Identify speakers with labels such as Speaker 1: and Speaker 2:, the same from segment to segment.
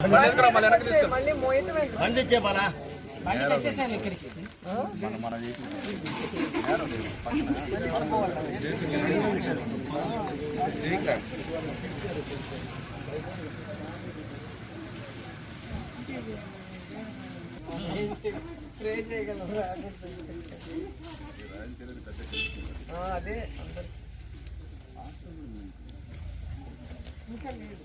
Speaker 1: బండి ఇచ్చే
Speaker 2: బండి తెచ్చేసాను ఇక్కడికి
Speaker 3: అదే. ఇంకా లేదు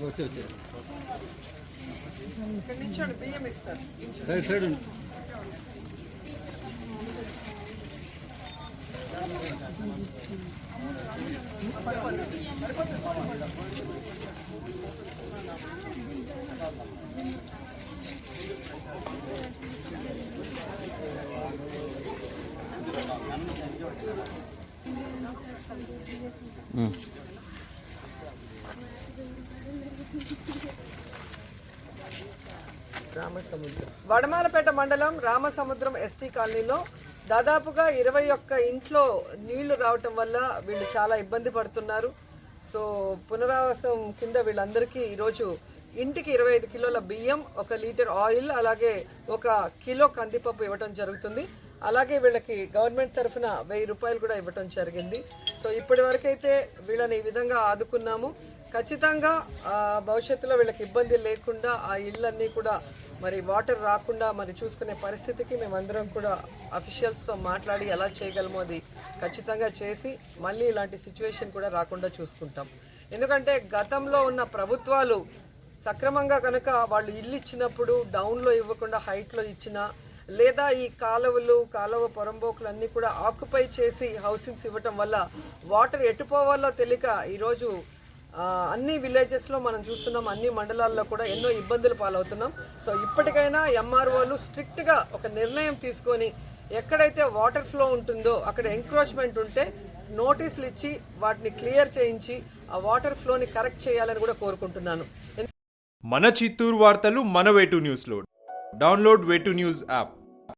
Speaker 1: వచ్చి వచ్చి
Speaker 3: ఇక్కడ నించోండి బియ్యం ఇస్తారు నించోండి.
Speaker 1: సైడ్ సైడ్
Speaker 3: రామసముద్రం వడమాలపేట మండలం రామసముద్రం ఎస్టీ కాలనీలో దాదాపుగా ఇరవై ఒక్క ఇంట్లో నీళ్ళు రావటం వల్ల వీళ్ళు చాలా ఇబ్బంది పడుతున్నారు. సో పునరావాసం కింద వీళ్ళందరికీ ఈరోజు ఇంటికి ఇరవై ఐదు కిలోల బియ్యం ఒక లీటర్ ఆయిల్ అలాగే ఒక కిలో కందిపప్పు ఇవ్వటం జరుగుతుంది. అలాగే వీళ్ళకి గవర్నమెంట్ తరఫున వెయ్యి రూపాయలు కూడా ఇవ్వటం జరిగింది. సో ఇప్పటి వరకైతే వీళ్ళని ఈ విధంగా ఆదుకున్నాము. ఖచ్చితంగా భవిష్యత్తులో వీళ్ళకి ఇబ్బంది లేకుండా ఆ ఇళ్ళన్నీ కూడా మరి వాటర్ రాకుండా మరి చూసుకునే పరిస్థితికి మేమందరం కూడా అఫీషియల్స్తో మాట్లాడి ఎలా చేయగలమో అది ఖచ్చితంగా చేసి మళ్ళీ ఇలాంటి సిచ్యువేషన్ కూడా రాకుండా చూసుకుంటాం. ఎందుకంటే గతంలో ఉన్న ప్రభుత్వాలు సక్రమంగా కనుక వాళ్ళు ఇల్లు ఇచ్చినప్పుడు డౌన్లో ఇవ్వకుండా హైట్లో ఇచ్చినా లేదా ఈ కాలువలు కాలువ పొరంబోకులు అన్నీ కూడా ఆక్యుపై చేసి హౌసింగ్స్ ఇవ్వటం వల్ల వాటర్ ఎటుపోవాలో తెలియక ఈరోజు అన్ని విలేజెస్లో మనం చూస్తున్నాం అన్ని మండలాల్లో కూడా ఎన్నో ఇబ్బందులు పాలవుతున్నాం. సో ఇప్పటికైనా ఎంఆర్ఓలు స్ట్రిక్ట్గా ఒక నిర్ణయం తీసుకొని ఎక్కడైతే వాటర్ ఫ్లో ఉంటుందో అక్కడ ఎంక్రోచ్మెంట్ ఉంటే నోటీసులు ఇచ్చి వాటిని క్లియర్ చేయించి ఆ వాటర్ ఫ్లోని కరెక్ట్ చేయాలని కూడా కోరుకుంటున్నాను.
Speaker 4: మన చిత్తూరు వార్తలు మన వేటు న్యూస్లో డౌన్లోడ్ వేటు న్యూస్ యాప్